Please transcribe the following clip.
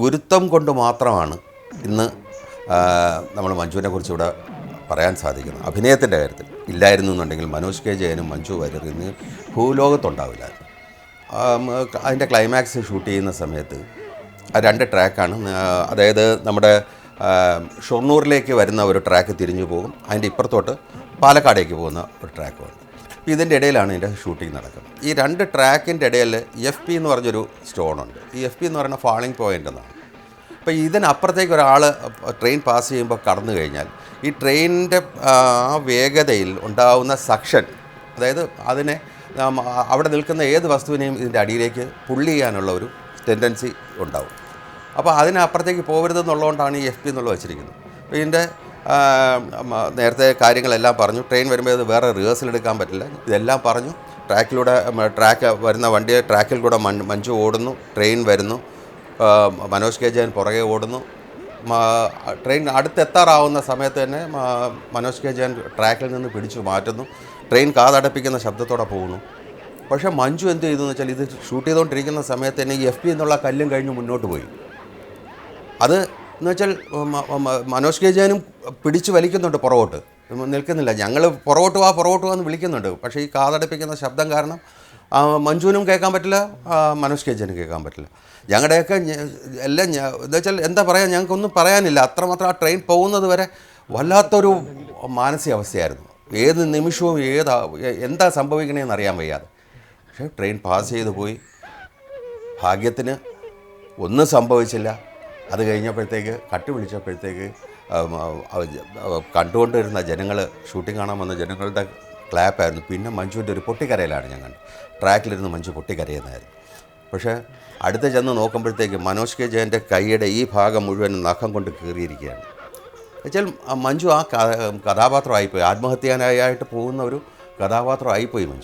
ഗുരുത്വം കൊണ്ട് മാത്രമാണ് ഇന്ന് നമ്മൾ മഞ്ജുവിനെ കുറിച്ച് ഇവിടെ പറയാൻ സാധിക്കുന്നത്. അഭിനയത്തിന്റെ കാര്യത്തിൽ ഇല്ലായിരുന്നു എന്നുണ്ടെങ്കിൽ മനോജ് കെ ജയനും മഞ്ജു വാര്യർ ഇന്ന് ഭൂലോകത്തുണ്ടാവില്ലായിരുന്നു അതിന്റെ ക്ലൈമാക്സ് ഷൂട്ട് ചെയ്യുന്ന സമയത്ത് ആ രണ്ട് ട്രാക്കാണ് അതായത് നമ്മുടെ ഷൊർണൂറിലേക്ക് വരുന്ന ഒരു ട്രാക്ക് തിരിഞ്ഞു പോകും. അതിന്റെ ഇപ്പുറത്തോട്ട് പാലക്കാടേക്ക് പോകുന്ന ഒരു ട്രാക്കുമുണ്ട് അപ്പോൾ ഇതിന്റെ ഇടയിലാണ് ഇതിന്റെ ഷൂട്ടിംഗ് നടക്കുന്നത്. ഈ രണ്ട് ട്രാക്കിന്റെ ഇടയിൽ എഫ് പി എന്ന് പറഞ്ഞൊരു സ്റ്റോണുണ്ട് ഈ എഫ് പി എന്ന് പറയുന്ന ഫാളിംഗ് പോയിന്റ് എന്നാണ്. അപ്പോൾ ഇതിനപ്പുറത്തേക്ക് ഒരാൾ ട്രെയിൻ പാസ് ചെയ്യുമ്പോൾ കടന്നു കഴിഞ്ഞാൽ ഈ ട്രെയിനിന്റെ ആ വേഗതയിൽ ഉണ്ടാവുന്ന സക്ഷൻ അതായത് അതിനെ അവിടെ നിൽക്കുന്ന ഏത് വസ്തുവിനെയും ഇതിന്റെ അടിയിലേക്ക് പുള്ളി ചെയ്യാനുള്ള ഒരു ടെൻഡൻസി ഉണ്ടാവും. അപ്പോൾ അതിനപ്പുറത്തേക്ക് പോകരുതെന്നുള്ളതുകൊണ്ടാണ് ഈ എഫ് പി എന്നുള്ളത് വെച്ചിരിക്കുന്നത്. അപ്പോൾ ഇതിന്റെ നേരത്തെ കാര്യങ്ങളെല്ലാം പറഞ്ഞു. ട്രെയിൻ വരുമ്പോൾ ഇത് വേറെ റിഹേഴ്സൽ എടുക്കാൻ പറ്റില്ല. ഇതെല്ലാം പറഞ്ഞു. ട്രാക്കിലൂടെ ട്രാക്ക് വരുന്ന വണ്ടിയെ ട്രാക്കിൽ കൂടെ മഞ്ജു ഓടുന്നു. ട്രെയിൻ വരുന്നു. മനോജ് കെ ജയൻ പുറകെ ഓടുന്നു. ട്രെയിൻ അടുത്തെത്താറാവുന്ന സമയത്ത് തന്നെ മനോജ് കെ ജയൻ ട്രാക്കിൽ നിന്ന് പിടിച്ചു മാറ്റുന്നു. ട്രെയിൻ കാതടപ്പിക്കുന്ന ശബ്ദത്തോടെ പോകുന്നു. പക്ഷേ മഞ്ജു എന്ത് ചെയ്തു എന്ന് വെച്ചാൽ ഇത് ഷൂട്ട് ചെയ്തുകൊണ്ടിരിക്കുന്ന സമയത്ത് തന്നെ ഈ എഫ് പി എന്നുള്ള കല്ലും കഴിഞ്ഞ് മുന്നോട്ട് പോയി. അത് എന്ന് വെച്ചാൽ മ- മ- മനോജ് കെ ജയനും പിടിച്ച് വലിക്കുന്നുണ്ട് പുറകോട്ട്. നിൽക്കുന്നില്ല. ഞങ്ങൾ പുറകോട്ട് വാ പുറകോട്ട് വാ എന്ന് വിളിക്കുന്നുണ്ട്. പക്ഷേ ഈ കാതടപ്പിക്കുന്ന ശബ്ദം കാരണം മഞ്ജുവിനും കേൾക്കാൻ പറ്റില്ല മനോജ് കെ ജയനും കേൾക്കാൻ പറ്റില്ല. ഞങ്ങളുടെയൊക്കെ എല്ലാം എന്താ വെച്ചാൽ എന്താ പറയുക ഞങ്ങൾക്കൊന്നും പറയാനില്ല. അത്രമാത്രം ആ ട്രെയിൻ പോകുന്നത് വരെ വല്ലാത്തൊരു മാനസികാവസ്ഥയായിരുന്നു. ഏത് നിമിഷവും ഏതാ എന്താ സംഭവിക്കണേന്ന് അറിയാൻ വയ്യാതെ. പക്ഷേ ട്രെയിൻ പാസ് ചെയ്തു പോയി. ഭാഗ്യത്തിന് ഒന്നും സംഭവിച്ചില്ല. അത് കഴിഞ്ഞപ്പോഴത്തേക്ക് കട്ടി വിളിച്ചപ്പോഴത്തേക്ക് കണ്ടുകൊണ്ടിരുന്ന ജനങ്ങൾ ഷൂട്ടിംഗ് കാണാൻ വന്ന ജനങ്ങളുടെ ക്ലാപ്പായിരുന്നു. പിന്നെ മഞ്ജുവിന്റെ ഒരു പൊട്ടിക്കരയിലാണ് ഞാൻ കണ്ടത്. ട്രാക്കിലിരുന്ന് മഞ്ജു പൊട്ടിക്കരയുന്നതായിരുന്നു. പക്ഷേ അടുത്ത് ചെന്ന് നോക്കുമ്പോഴത്തേക്ക് മനോജ് കെ ജയന്റെ കൈയുടെ ഈ ഭാഗം മുഴുവൻ നഖം കൊണ്ട് കീറിയിരിക്കുകയാണ്. വെച്ചാൽ മഞ്ജു ആ കഥാപാത്രമായിപ്പോയി. ആത്മഹത്യാനായിട്ട് പോകുന്ന ഒരു കഥാപാത്രമായിപ്പോയി മഞ്ജു.